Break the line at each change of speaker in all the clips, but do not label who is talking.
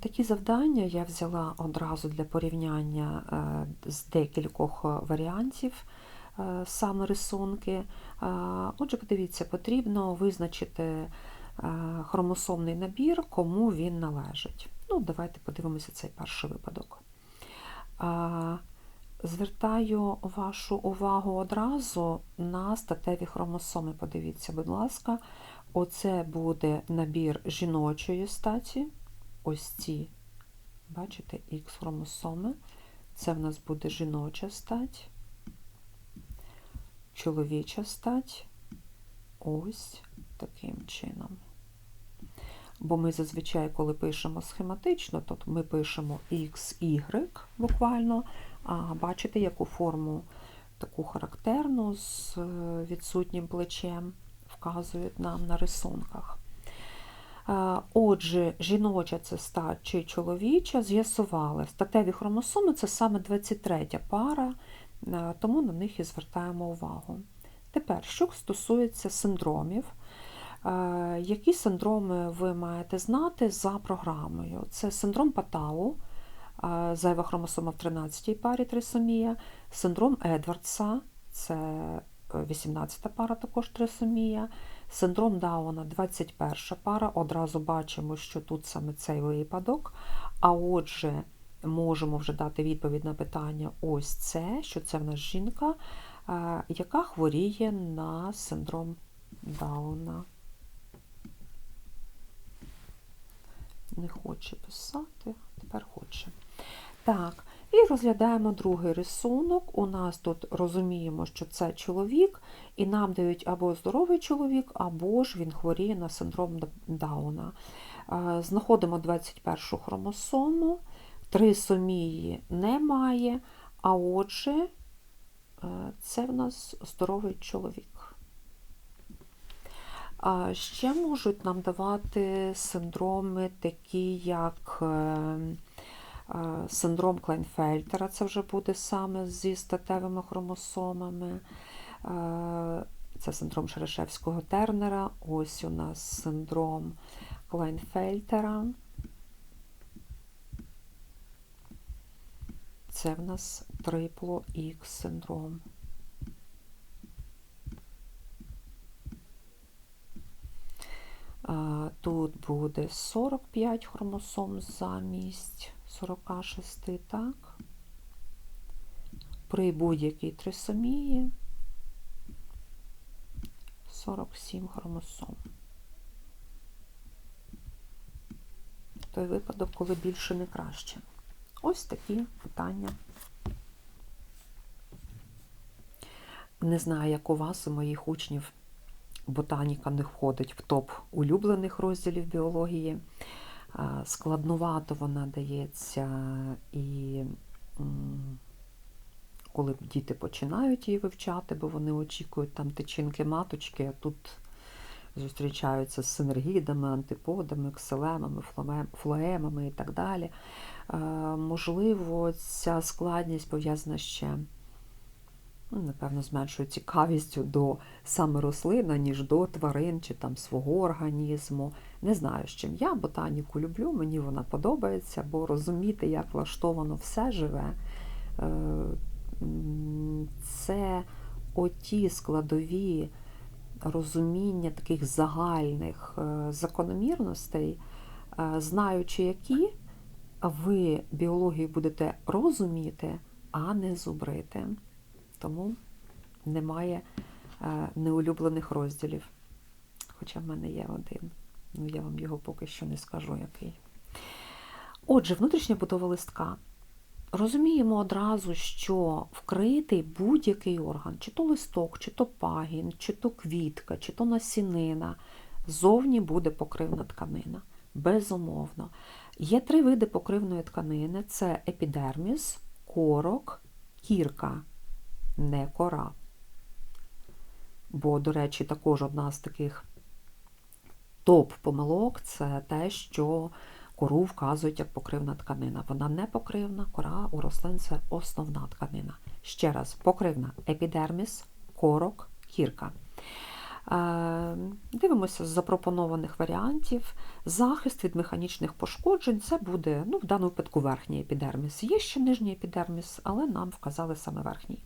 Такі завдання я взяла одразу для порівняння е, з декількох варіантів е, саме рисунки. Е, Отже, подивіться, потрібно визначити хромосомний набір, кому він належить. Ну, давайте подивимося цей перший випадок. Звертаю вашу увагу одразу на статеві хромосоми. Подивіться, будь ласка, оце буде набір жіночої статі. Ось ці, бачите, Х хромосоми. Це в нас буде жіноча стать, чоловіча стать. Ось таким чином. Бо ми зазвичай, коли пишемо схематично, то ми пишемо XY буквально, а бачите, яку форму таку характерну з е, відсутнім плечем вказують нам на рисунках. Е, Отже, жіноча це стать чи чоловіча, з'ясували. Статеві хромосоми це саме 23 пара, е, тому на них і звертаємо увагу. Тепер, що стосується синдромів, Е, Які синдроми ви маєте знати за програмою? Це синдром Патау, е, зайва хромосома в 13-й парі трисомія, синдром Едвардса, це 18 пара також трисомія, синдром Дауна 21 пара. Одразу бачимо, що тут саме цей випадок. А отже, можемо вже дати відповідь на питання: ось це, що це в нас жінка, е, яка хворіє на синдром Дауна. не хоче писати, тепер хоче. Так, розглядаємо другий рисунок. У нас тут розуміємо, що це чоловік, і нам дають або здоровий чоловік, або ж він хворіє на синдром Дауна. Знаходимо 21 хромосому, трисомії немає, а отже, е, це в нас здоровий чоловік. Ще можуть нам давати синдроми, такі як е, е, синдром Клайнфельтера, це вже буде саме зі статевими хромосомами. Це синдром Шерешевського тернера. Ось у нас синдром Клайнфельтера. Це в нас трипло Х синдром. Тут буде 45 хромосом замість 46, так? При будь-якій трисомії 47 хромосом. Той випадок, коли більше не краще. Ось такі питання. Не знаю, як у вас, у моїх учнів ботаніка не входить в топ улюблених розділів біології. Складнувато вона дається і коли діти починають її вивчати, бо вони очікують там тичинки маточки, а тут зустрічаються з синергідами, антиподами, кселемами, флоемами і так далі. Можливо, ця складність пов'язана ще Ну, напевно, з меншою цікавістю до саме рослина, ніж до тварин чи там свого організму. Не знаю, з чим. Я ботаніку люблю, мені вона подобається, бо розуміти, як влаштовано все живе, е, це оті складові розуміння таких загальних е, закономірностей, е, знаючи які, ви біологію будете розуміти, а не зубрити тому немає е, неулюблених розділів. Хоча в мене є один. Ну, я вам його поки що не скажу, який. Отже, внутрішня будова листка. Розуміємо одразу, що вкритий будь-який орган, чи то листок, чи то пагін, чи то квітка, чи то насінина, зовні буде покривна тканина. Безумовно. Є три види покривної тканини: це епідерміс, корок, кірка не кора. Бо, до речі, також одна з таких топ-помилок це те, що кору вказують як покривна тканина. Вона не покривна, кора у рослин це основна тканина. Ще раз, покривна епідерміс, корок, кірка. Е, Дивимося з запропонованих варіантів. Захист від механічних пошкоджень це буде, ну, в даному випадку, верхній епідерміс. Є ще нижній епідерміс, але нам вказали саме верхній.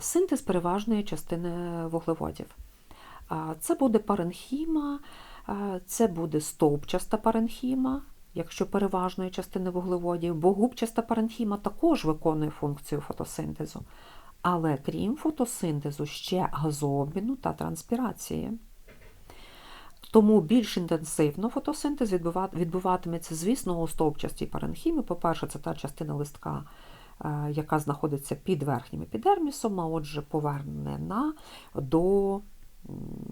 Синтез переважної частини вуглеводів. Це буде паренхіма, це буде стовпчаста паренхіма, якщо переважної частини вуглеводів, бо губчаста паренхіма також виконує функцію фотосинтезу. Але крім фотосинтезу, ще газообміну та транспірації. Тому більш інтенсивно фотосинтез відбуватиметься, звісно, у стовпчастій паренхімі. По-перше, це та частина листка, яка знаходиться під верхнім епідермісом, а отже, повернена до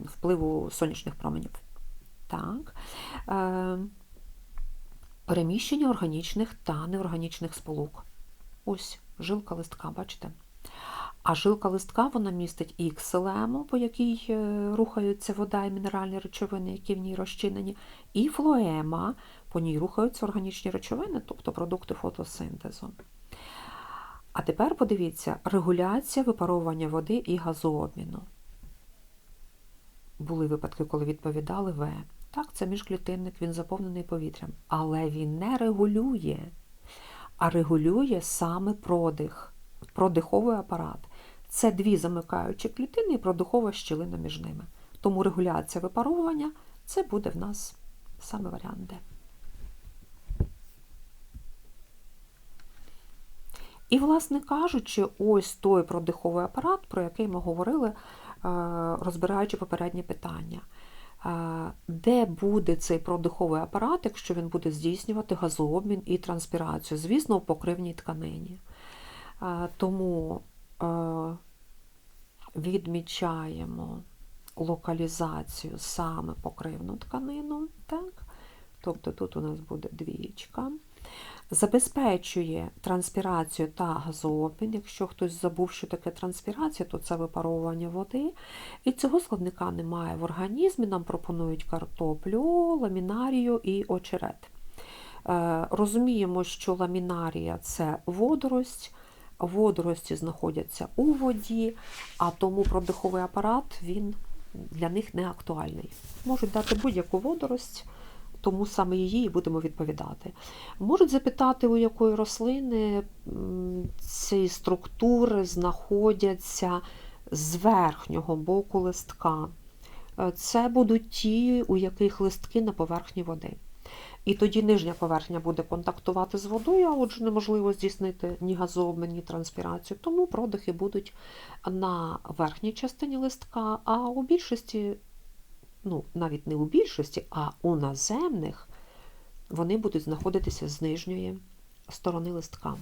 впливу сонячних променів. Так. Е, Переміщення органічних та неорганічних сполук. Ось жилка листка, бачите? А жилка листка вона містить і ксилему, по якій е, рухаються вода і мінеральні речовини, які в ній розчинені, і флоема, по ній рухаються органічні речовини, тобто продукти фотосинтезу. А тепер подивіться, регуляція випаровування води і газообміну. Були випадки, коли відповідали В. Так, це міжклітинник, він заповнений повітрям, але він не регулює, а регулює саме продих, продиховий апарат. Це дві замикаючі клітини і продихова щілина між ними. Тому регуляція випаровування це буде в нас саме варіант Д. І, власне кажучи, ось той продиховий апарат, про який ми говорили, е, розбираючи попереднє питання. Е, Де буде цей продиховий апарат, якщо він буде здійснювати газообмін і транспірацію? Звісно, в покривній тканині. Е, Тому відмічаємо локалізацію саме покривну тканину. Так? Тобто тут у нас буде двічка. Забезпечує транспірацію та газообмін. Якщо хтось забув, що таке транспірація, то це випаровування води. І цього складника немає в організмі. Нам пропонують картоплю, ламінарію і очерет. Е, Розуміємо, що ламінарія це водорость, водорості знаходяться у воді, а тому продиховий апарат він для них не актуальний. Можуть дати будь-яку водорость, тому саме її і будемо відповідати. Можуть запитати, у якої рослини ці структури знаходяться з верхнього боку листка. Е, Це будуть ті, у яких листки на поверхні води. І тоді нижня поверхня буде контактувати з водою, а отже, неможливо здійснити ні газообмін, ні транспірацію. Тому продихи будуть на верхній частині листка, а у більшості, ну, навіть не у більшості, а у наземних вони будуть знаходитися з нижньої сторони листка.